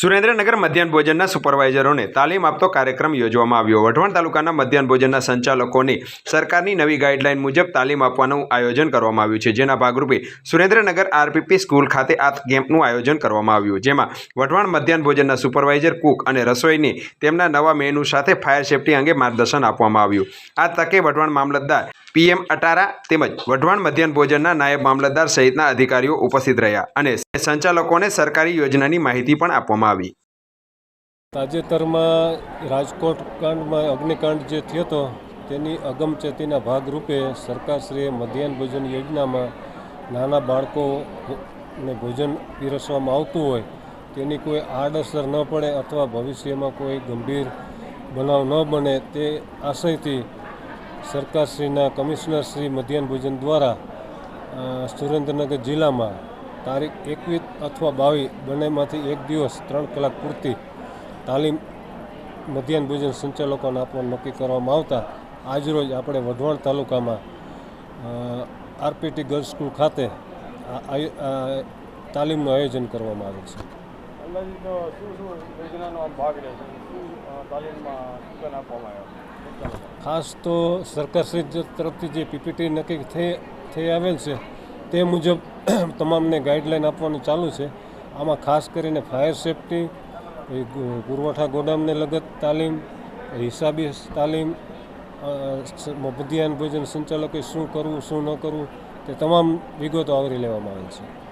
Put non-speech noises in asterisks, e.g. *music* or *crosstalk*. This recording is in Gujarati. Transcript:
સુરેન્દ્રનગર મધ્યાહન ભોજનના સુપરવાઇઝરોને તાલીમ આપતો કાર્યક્રમ યોજવામાં આવ્યો. વઢવાણ તાલુકાના મધ્યાહન ભોજનના સંચાલકોને સરકારની નવી ગાઈડલાઇન મુજબ તાલીમ આપવાનું આયોજન કરવામાં આવ્યું છે. જેના ભાગરૂપે સુરેન્દ્રનગર આરપીપી સ્કૂલ ખાતે આ કેમ્પનું આયોજન કરવામાં આવ્યું. જેમાં વઢવાણ મધ્યાહન ભોજનના સુપરવાઇઝર, કુક અને રસોઈની તેમના નવા મેનુ સાથે ફાયર સેફટી અંગે માર્ગદર્શન આપવામાં આવ્યું. આ તકે વઢવાણ મામલતદાર પીએમ અટારા તેમજ વઢવાણ મધ્યાહન ભોજનના નાયબ મામલતદાર સહિતના અધિકારીઓ ઉપસ્થિત રહ્યા અને સંચાલકોને સરકારી યોજનાની માહિતી પણ આપવામાં આવી. તાજેતરમાં રાજકોટ કાંડમાં અગ્નિકાંડ જે થયો હતો, તેની અગમચેતીના ભાગરૂપે સરકારશ્રીએ મધ્યાહન ભોજન યોજનામાં નાના બાળકોને ભોજન પીરસવામાં આવતું હોય, તેની કોઈ આડઅસર ન પડે અથવા ભવિષ્યમાં કોઈ ગંભીર બનાવ ન બને તે આશયથી સરકારશ્રીના કમિશનર શ્રી મધ્યાહન ભોજન દ્વારા સુરેન્દ્રનગર જિલ્લામાં તારીખ એકવીસ અથવા બાવીસ બંનેમાંથી એક દિવસ ત્રણ કલાક પૂરતી તાલીમ મધ્યાહન ભોજન સંચાલકોને આપવાનું નક્કી કરવામાં આવતા. આજરોજ આપણે વઢવાણ તાલુકામાં આરપીટી ગર્લ્સ સ્કૂલ ખાતે તાલીમનું આયોજન કરવામાં આવે છે. અંદાજિત શું શું યોજનાનો ભાગ રહે શું તાલીમમાં સૂચન આપવામાં આવ્યા ખાસ તો સરકારશ્રી તરફથી જે પીપીટી નક્કી થઈ થઈ આવેલ છે, તે મુજબ *clears throat* તમામને ગાઈડલાઈન આપવાનું ચાલુ છે. આમાં ખાસ કરીને ફાયર સેફટી પુરવઠા ગોડામને લગત તાલીમ, હિસાબી તાલીમ મધ્યાહન ભોજન સંચાલકે શું કરવું, શું ન કરવું, તે તમામ વિગતો આવરી લેવામાં આવે છે.